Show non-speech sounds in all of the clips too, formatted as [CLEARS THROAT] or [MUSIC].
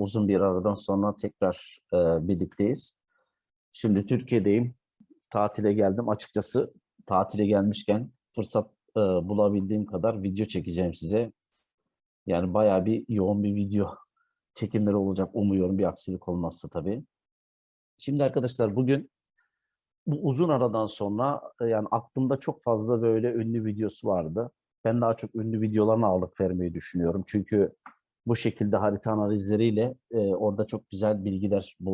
Uzun bir aradan sonra tekrar e, birlikteyiz. Şimdi Türkiye'deyim. Tatile geldim. Açıkçası tatile gelmişken fırsat e, bulabildiğim kadar video çekeceğim size. Yani bayağı bir yoğun bir video [LAUGHS] çekimleri olacak. Umuyorum bir aksilik olmazsa tabii. Şimdi arkadaşlar bugün bu uzun aradan sonra e, yani aklımda çok fazla böyle ünlü videosu vardı. Ben daha çok ünlü videolarına ağırlık vermeyi düşünüyorum. Çünkü bu şekilde harita analizleriyle e, orada çok güzel bilgiler bu,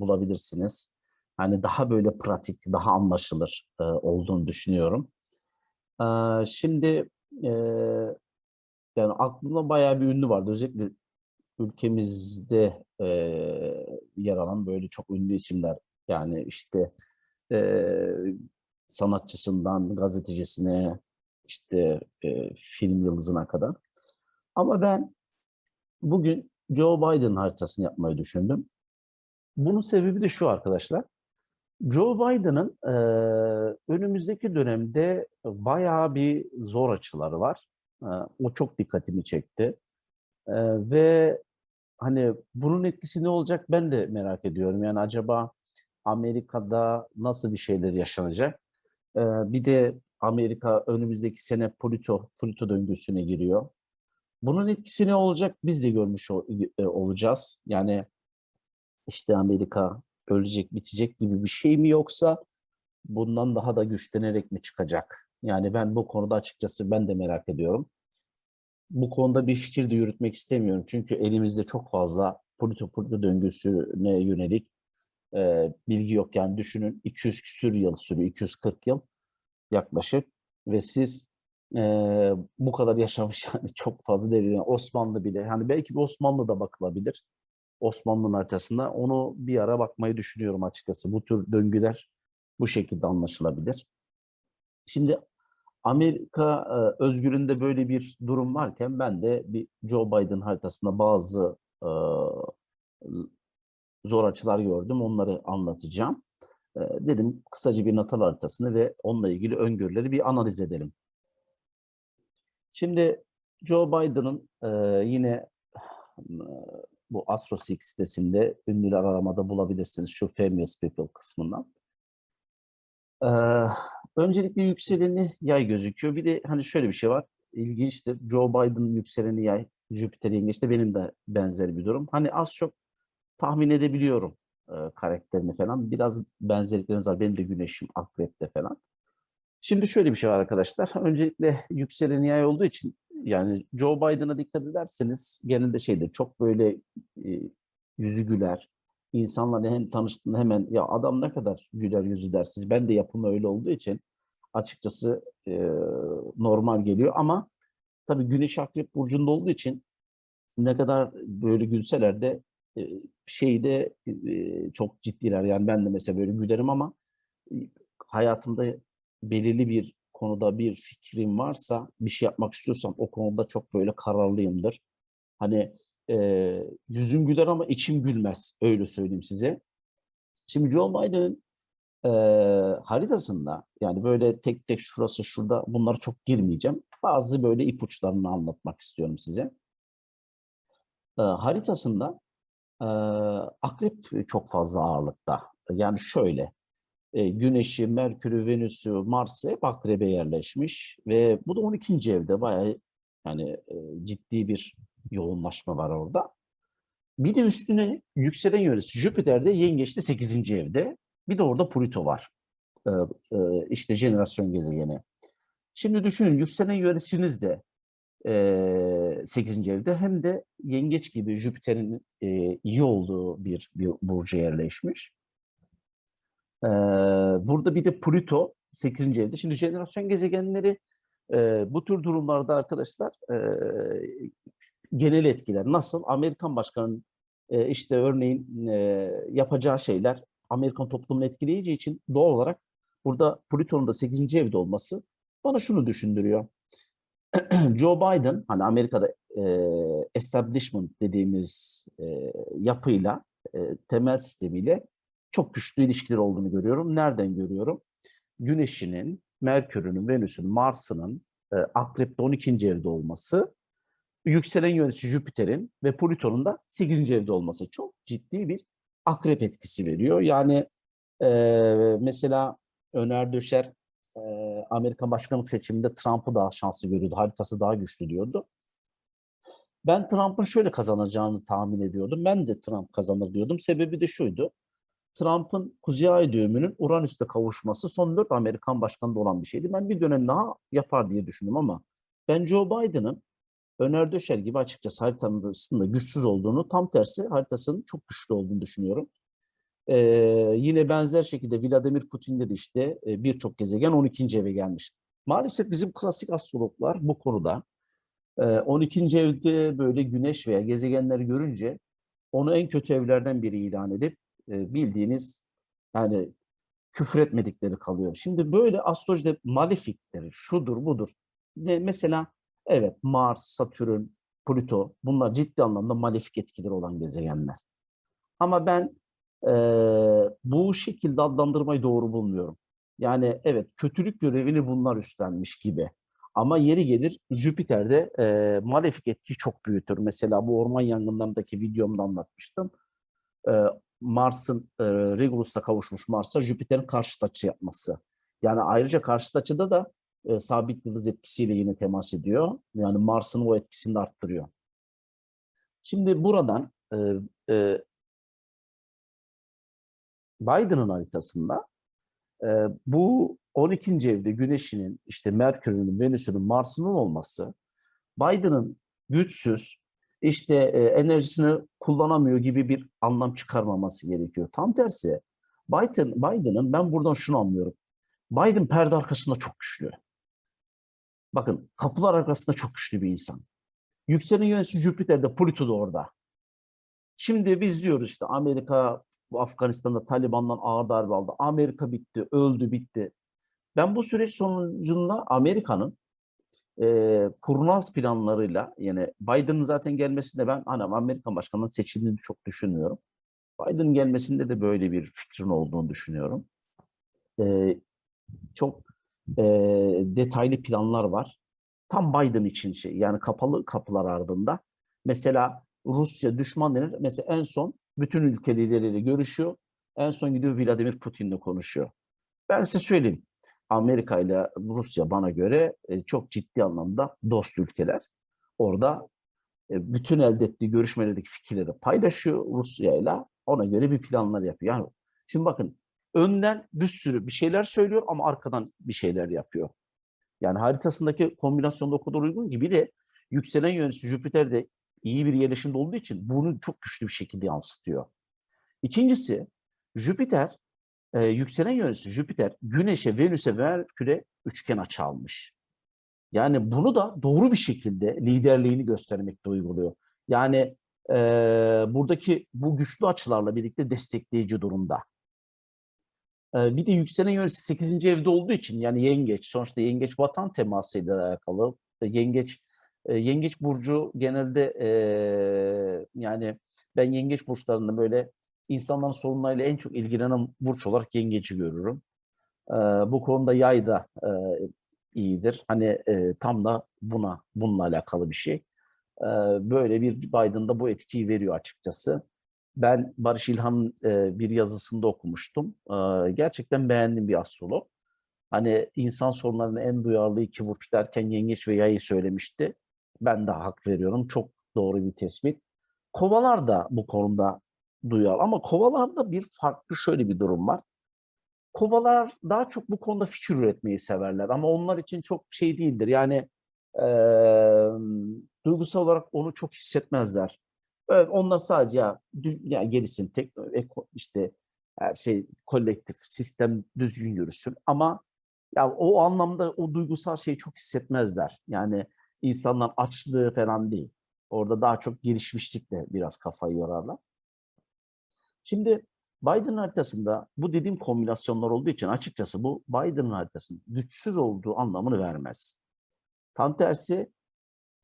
bulabilirsiniz. Hani daha böyle pratik, daha anlaşılır e, olduğunu düşünüyorum. E, şimdi e, yani aklımda bayağı bir ünlü vardı. Özellikle ülkemizde e, yer alan böyle çok ünlü isimler. Yani işte e, sanatçısından gazetecisine, işte e, film yıldızına kadar. Ama ben bugün Joe Biden haritasını yapmayı düşündüm. Bunun sebebi de şu arkadaşlar. Joe Biden'ın e, önümüzdeki dönemde bayağı bir zor açıları var. E, o çok dikkatimi çekti. E, ve hani bunun etkisi ne olacak ben de merak ediyorum. Yani acaba Amerika'da nasıl bir şeyler yaşanacak? E, bir de Amerika önümüzdeki sene Pluto, Pluto döngüsüne giriyor. Bunun etkisi ne olacak biz de görmüş e, olacağız. Yani işte Amerika ölecek, bitecek gibi bir şey mi yoksa bundan daha da güçlenerek mi çıkacak? Yani ben bu konuda açıkçası ben de merak ediyorum. Bu konuda bir fikir de yürütmek istemiyorum. Çünkü elimizde çok fazla Pluto Pluto döngüsüne yönelik e, bilgi yok. Yani düşünün 200 küsür yıl sürüyor, 240 yıl yaklaşık ve siz e, bu kadar yaşamış [LAUGHS] yani çok fazla devir. Yani Osmanlı bile hani belki Osmanlı da bakılabilir. Osmanlı'nın haritasında onu bir ara bakmayı düşünüyorum açıkçası. Bu tür döngüler bu şekilde anlaşılabilir. Şimdi Amerika e, özgüründe böyle bir durum varken ben de bir Joe Biden haritasında bazı e, zor açılar gördüm. Onları anlatacağım dedim kısaca bir natal haritasını ve onunla ilgili öngörüleri bir analiz edelim. Şimdi Joe Biden'ın yine bu AstroSeek sitesinde ünlüler aramada bulabilirsiniz şu Famous People kısmından. öncelikle yükseleni yay gözüküyor. Bir de hani şöyle bir şey var. İlginçtir. Joe Biden'ın yükseleni yay, Jüpiter yengeçte benim de benzer bir durum. Hani az çok tahmin edebiliyorum e, karakterini falan. Biraz benzerliklerimiz var. Benim de güneşim akrepte falan. Şimdi şöyle bir şey var arkadaşlar. Öncelikle yükselen yay olduğu için yani Joe Biden'a dikkat ederseniz genelde şeyde çok böyle e, yüzü güler. İnsanlarla hem tanıştığında hemen ya adam ne kadar güler yüzü dersiniz. Ben de yapımı öyle olduğu için açıkçası e, normal geliyor ama tabii güneş akrep burcunda olduğu için ne kadar böyle gülseler de şeyde çok ciddiler. Yani ben de mesela böyle gülerim ama hayatımda belirli bir konuda bir fikrim varsa, bir şey yapmak istiyorsam o konuda çok böyle kararlıyımdır. Hani e, yüzüm güler ama içim gülmez. Öyle söyleyeyim size. Şimdi Joe Biden'ın e, haritasında yani böyle tek tek şurası şurada bunlara çok girmeyeceğim. Bazı böyle ipuçlarını anlatmak istiyorum size. E, haritasında akrep çok fazla ağırlıkta. Yani şöyle, Güneş'i, Merkür'ü, Venüs'ü, Mars'ı hep akrebe yerleşmiş ve bu da 12. evde bayağı yani ciddi bir yoğunlaşma var orada. Bir de üstüne yükselen yöresi Jüpiter'de Yengeç'te 8. evde. Bir de orada Plüto var. İşte jenerasyon gezegeni. Şimdi düşünün yükselen yöneticiniz de e, 8. evde hem de yengeç gibi Jüpiter'in e, iyi olduğu bir, bir burcu yerleşmiş. Burada bir de Plüto 8. evde. Şimdi jenerasyon gezegenleri e, bu tür durumlarda arkadaşlar e, genel etkiler. Nasıl? Amerikan başkanının e, işte örneğin e, yapacağı şeyler Amerikan toplumunu etkileyeceği için doğal olarak burada Plüton'un da 8. evde olması bana şunu düşündürüyor. [CLEARS THROAT] Joe Biden hani Amerika'da e, establishment dediğimiz e, yapıyla e, temel sistemiyle çok güçlü ilişkiler olduğunu görüyorum. Nereden görüyorum? Güneş'inin, Merkür'ünün, Venüs'ün, Mars'ının e, Akrep'te 12. evde olması yükselen yöneticisi Jüpiter'in ve Plüton'un da 8. evde olması çok ciddi bir akrep etkisi veriyor. Yani e, mesela Öner Döşer e, Amerikan başkanlık seçiminde Trump'ı daha şanslı görüyordu. Haritası daha güçlü diyordu. Ben Trump'ın şöyle kazanacağını tahmin ediyordum. Ben de Trump kazanır diyordum. Sebebi de şuydu. Trump'ın Kuzey Ay düğümünün Uranüs'te kavuşması son dört Amerikan başkanında olan bir şeydi. Ben bir dönem daha yapar diye düşündüm ama ben Joe Biden'ın Öner Döşer gibi açıkçası haritasında güçsüz olduğunu, tam tersi haritasının çok güçlü olduğunu düşünüyorum. Ee, yine benzer şekilde Vladimir Putin'de de işte e, birçok gezegen 12. eve gelmiş. Maalesef bizim klasik astrologlar bu konuda e, 12. evde böyle güneş veya gezegenleri görünce onu en kötü evlerden biri ilan edip bildiğiniz yani küfür etmedikleri kalıyor. Şimdi böyle astrolojide malefikleri şudur budur. Ve mesela evet Mars, Satürn, Plüto bunlar ciddi anlamda malefik etkileri olan gezegenler. Ama ben e, bu şekilde adlandırmayı doğru bulmuyorum. Yani evet kötülük görevini bunlar üstlenmiş gibi. Ama yeri gelir Jüpiter'de e, malefik etki çok büyütür. Mesela bu orman yangınlarındaki videomda anlatmıştım. E, Mars'ın e, Regulus'ta kavuşmuş Mars'a Jüpiter'in karşıt açı yapması. Yani ayrıca karşıt açıda da e, sabit yıldız etkisiyle yine temas ediyor. Yani Mars'ın o etkisini de arttırıyor. Şimdi buradan e, e, Biden'ın haritasında e, bu 12. evde Güneş'inin, işte Merkür'ün, Venüs'ün, Mars'ın olması Biden'ın güçsüz, işte e, enerjisini kullanamıyor gibi bir anlam çıkarmaması gerekiyor. Tam tersi Biden Biden'ın ben buradan şunu anlıyorum. Biden perde arkasında çok güçlü. Bakın kapılar arkasında çok güçlü bir insan. Yükselen yöneticisi Jüpiter'de, Plüto da orada. Şimdi biz diyoruz işte Amerika bu Afganistan'da Taliban'dan ağır darbe aldı. Amerika bitti, öldü, bitti. Ben bu süreç sonucunda Amerika'nın e, kurnaz planlarıyla yani Biden'ın zaten gelmesinde ben hani Amerikan başkanının seçildiğini çok düşünmüyorum. Biden'ın gelmesinde de böyle bir fikrin olduğunu düşünüyorum. E, çok e, detaylı planlar var. Tam Biden için şey yani kapalı kapılar ardında. Mesela Rusya düşman denir. Mesela en son bütün ülke lideriyle görüşüyor. En son gidiyor Vladimir Putin'le konuşuyor. Ben size söyleyeyim. Amerika ile Rusya bana göre e, çok ciddi anlamda dost ülkeler. Orada e, bütün elde ettiği görüşmelerdeki fikirleri paylaşıyor Rusya ile. Ona göre bir planlar yapıyor. Yani şimdi bakın önden bir sürü bir şeyler söylüyor ama arkadan bir şeyler yapıyor. Yani haritasındaki kombinasyonda o kadar uygun ki bir de yükselen yöneticisi Jüpiter'de iyi bir yerleşimde olduğu için bunu çok güçlü bir şekilde yansıtıyor. İkincisi Jüpiter e, yükselen yöneticisi Jüpiter Güneş'e, Venüs'e, Merkür'e üçgen açı almış. Yani bunu da doğru bir şekilde liderliğini göstermekte uyguluyor. Yani e, buradaki bu güçlü açılarla birlikte destekleyici durumda. E, bir de yükselen yöneticisi 8. evde olduğu için yani yengeç, sonuçta yengeç vatan temasıyla alakalı. E, yengeç e, yengeç burcu genelde e, yani ben yengeç burçlarında böyle insanların sorunlarıyla en çok ilgilenen burç olarak yengeci görürüm. E, bu konuda yay da e, iyidir. Hani e, tam da buna bununla alakalı bir şey. E, böyle bir Biden'da bu etkiyi veriyor açıkçası. Ben Barış İlhan'ın e, bir yazısında okumuştum. E, gerçekten beğendim bir astrolog. Hani insan sorunlarına en duyarlı iki burç derken yengeç ve yayı söylemişti. Ben de hak veriyorum. Çok doğru bir tespit. Kovalar da bu konuda duyar ama kovalarda bir farklı şöyle bir durum var. Kovalar daha çok bu konuda fikir üretmeyi severler ama onlar için çok şey değildir. Yani e, duygusal olarak onu çok hissetmezler. Evet, onlar sadece ya, yani gerisin tek işte her şey kolektif sistem düzgün yürüsün ama ya o anlamda o duygusal şeyi çok hissetmezler. Yani insanlar açlığı falan değil. Orada daha çok gelişmişlikle biraz kafayı yorarlar. Şimdi Biden haritasında bu dediğim kombinasyonlar olduğu için açıkçası bu Biden haritasının güçsüz olduğu anlamını vermez. Tam tersi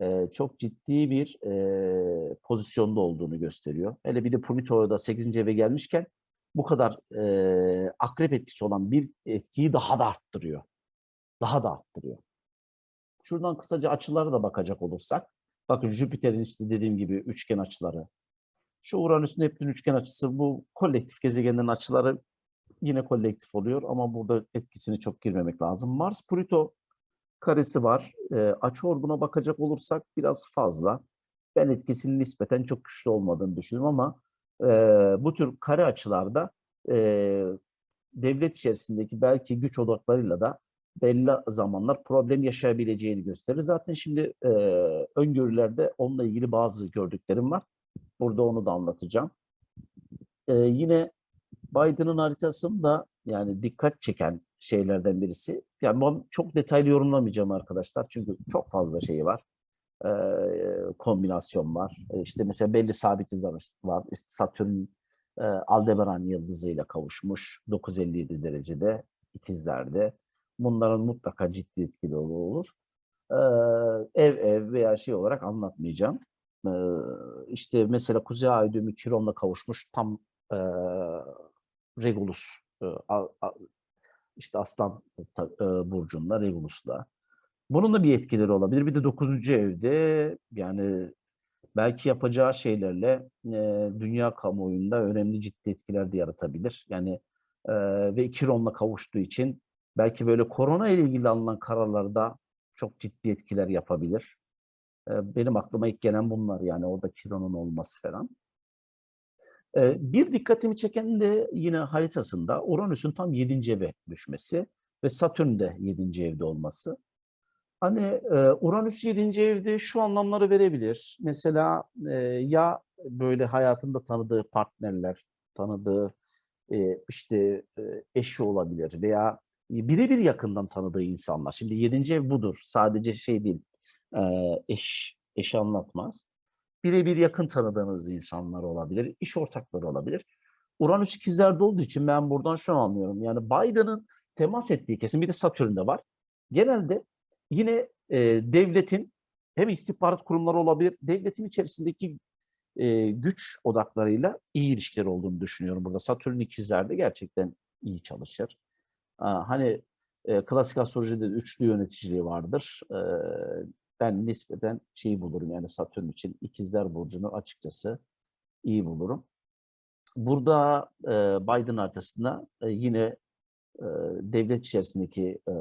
e, çok ciddi bir e, pozisyonda olduğunu gösteriyor. Hele bir de Plüto'da 8. eve gelmişken bu kadar e, akrep etkisi olan bir etkiyi daha da arttırıyor. Daha da arttırıyor. Şuradan kısaca açılara da bakacak olursak, Bakın Jüpiter'in işte dediğim gibi üçgen açıları. Şu Uranüs Neptün üçgen açısı bu kolektif gezegenlerin açıları yine kolektif oluyor ama burada etkisini çok girmemek lazım. Mars Plüto karesi var. E, açı orbuna bakacak olursak biraz fazla. Ben etkisinin nispeten çok güçlü olmadığını düşünüyorum ama e, bu tür kare açılarda e, devlet içerisindeki belki güç odaklarıyla da belli zamanlar problem yaşayabileceğini gösterir. Zaten şimdi e, öngörülerde onunla ilgili bazı gördüklerim var. Burada onu da anlatacağım. E, yine Biden'ın haritasında yani dikkat çeken şeylerden birisi. Yani ben çok detaylı yorumlamayacağım arkadaşlar çünkü çok fazla şeyi var. E, kombinasyon var. E, işte mesela belli sabit hızlar var. İşte Satürn e, Aldebaran yıldızıyla kavuşmuş 957 derecede ikizlerde. Bunların mutlaka ciddi etkili olur. Ee, ev ev veya şey olarak anlatmayacağım. Ee, işte mesela Kuzey Ay düğümü Kiron'la kavuşmuş tam e, Regulus e, işte Aslan e, burcunda Regulus'la. Bunun da bir etkileri olabilir. Bir de 9. evde yani belki yapacağı şeylerle e, dünya kamuoyunda önemli ciddi etkiler de yaratabilir. Yani e, ve Kiron'la kavuştuğu için belki böyle korona ile ilgili alınan kararlarda çok ciddi etkiler yapabilir. Benim aklıma ilk gelen bunlar yani orada Kiron'un olması falan. Bir dikkatimi çeken de yine haritasında Uranüs'ün tam 7. eve düşmesi ve Satürn de 7. evde olması. Hani Uranüs 7. evde şu anlamları verebilir. Mesela ya böyle hayatında tanıdığı partnerler, tanıdığı işte eşi olabilir veya birebir yakından tanıdığı insanlar. Şimdi 7. ev budur. Sadece şey değil, e, eş, anlatmaz. Birebir yakın tanıdığınız insanlar olabilir, iş ortakları olabilir. Uranüs ikizlerde olduğu için ben buradan şunu anlıyorum. Yani Biden'ın temas ettiği kesim bir de Satürn'de var. Genelde yine e, devletin hem istihbarat kurumları olabilir, devletin içerisindeki e, güç odaklarıyla iyi ilişkiler olduğunu düşünüyorum. Burada Satürn ikizlerde gerçekten iyi çalışır. Aa, hani e, klasik astrolojide de üçlü yöneticiliği vardır. E, ben nispeten şeyi bulurum yani Satürn için ikizler burcunu açıkçası iyi bulurum. Burada e, Biden haritasında e, yine e, devlet içerisindeki e,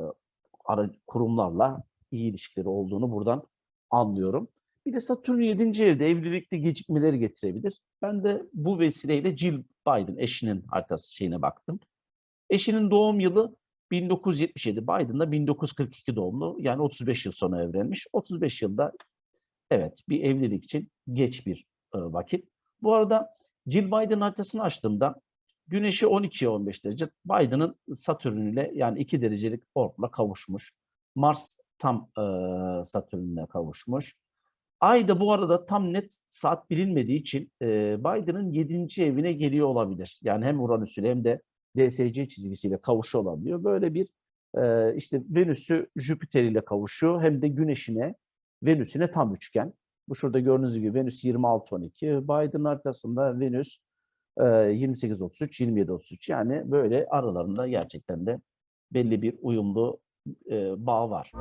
ara, kurumlarla iyi ilişkileri olduğunu buradan anlıyorum. Bir de Satürn 7. evde evlilikte gecikmeleri getirebilir. Ben de bu vesileyle Jill Biden eşinin haritası şeyine baktım. Eşinin doğum yılı 1977, Biden da 1942 doğumlu. Yani 35 yıl sonra evlenmiş. 35 yılda evet bir evlilik için geç bir e, vakit. Bu arada Jill Biden haritasını açtığımda Güneş'i 12'ye 15 derece. Biden'ın Satürn ile yani 2 derecelik orbla kavuşmuş. Mars tam e, Satürn'le kavuşmuş. Ay da bu arada tam net saat bilinmediği için e, Biden'ın 7. evine geliyor olabilir. Yani hem Uranüs ile hem de DSC çizgisiyle kavuşuyor olabiliyor. Böyle bir e, işte Venüs'ü Jüpiter ile kavuşuyor hem de Güneş'ine Venüs'üne tam üçgen. Bu şurada gördüğünüz gibi Venüs 26-12. Biden haritasında Venüs e, 28-33, 27-33 yani böyle aralarında gerçekten de belli bir uyumlu e, bağ var.